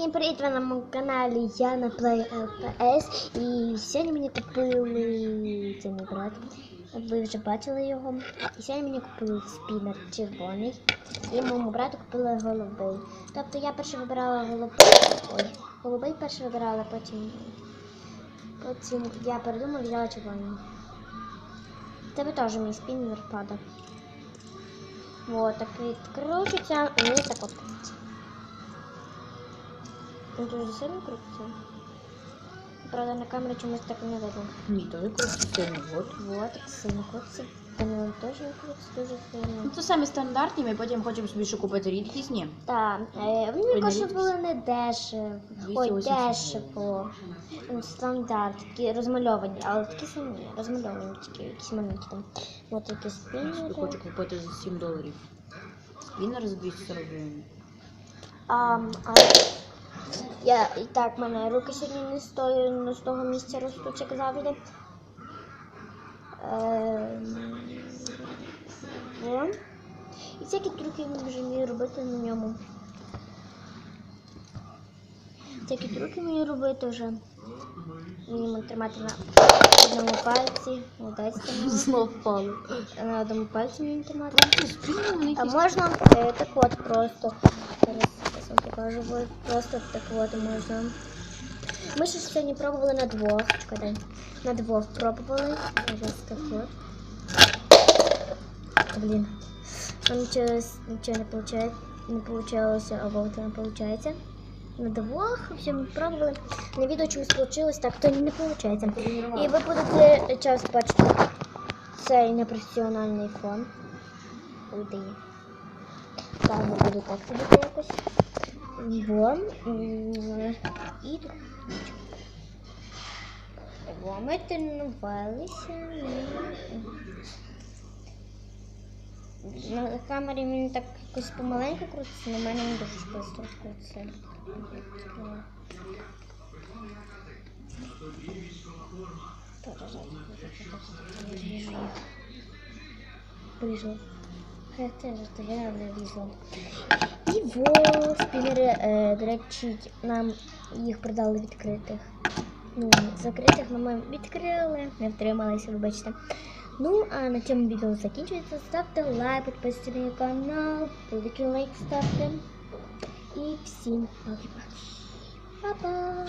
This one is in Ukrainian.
Всім привіт, ви на моєму каналі я на Play LPS і сьогодні мені купили це мій брат. Ви вже бачили його. І сьогодні мені купили спінер червоний. І моєму брату купили голубий. Тобто я перше вибирала голубий. Ой, голубий перше вибирала, потім. Потім я передумала, взяла червоний. Тебе теж мій спінер падав. Вот, так відкручується і так от. Він дуже сильно крутиться. Правда, на камері чомусь так не видно. Ні, то не крутиться сильно. От. Вот, сильно крутиться. Та він теж крутиться дуже Ну, сильно. це самі стандартні, ми потім хочемо собі ще купити рідкісні. Так, е, вони каже, були не дешево. Ой, 280 дешево. Ну, Стандарт, такі розмальовані, але такі самі, розмальовані, такі якісь маленькі там. Ось такі Я спінери. хочу купити за 7 доларів. Спінер за 240 гривень. А, а, я і так, в мене руки сьогодні не того, не з того місця ростуть, як завжди. О. І всякі трюки ми вже вмію робити на ньому. Всякі трюки вмію робити вже. Мінімум тримати на одному пальці. Молодець там. Знов впали. На одному пальці мені тримати. А можна е, так от просто. Вам покажу. от Просто так от можна. Ми ще сьогодні пробували на двох. Чекайте. На двох пробували. Зараз так от. Блін. Там нічого, нічого не получає. Не получалося, або це не виходить. На двох все ми пробували. На відео чомусь вийшло, так то не виходить. І ви будете час бачити цей непрофесіональний фон. Уйди. Так, не буду так робити якось. М, І. Во, ми тренувалися. На камері він так якось помаленьку крутиться, на мене він дуже швидко крутиться. Ближе. Це ж тобі не влізло. І во спінери, е, до речі, нам їх продали відкритих. Ну, закритих, але ми відкрили, не втрималися, вибачте. Ну, а на цьому відео закінчується. Ставте лайк, підписуйтесь на канал, великий лайк ставте. І всім пока. Па-па!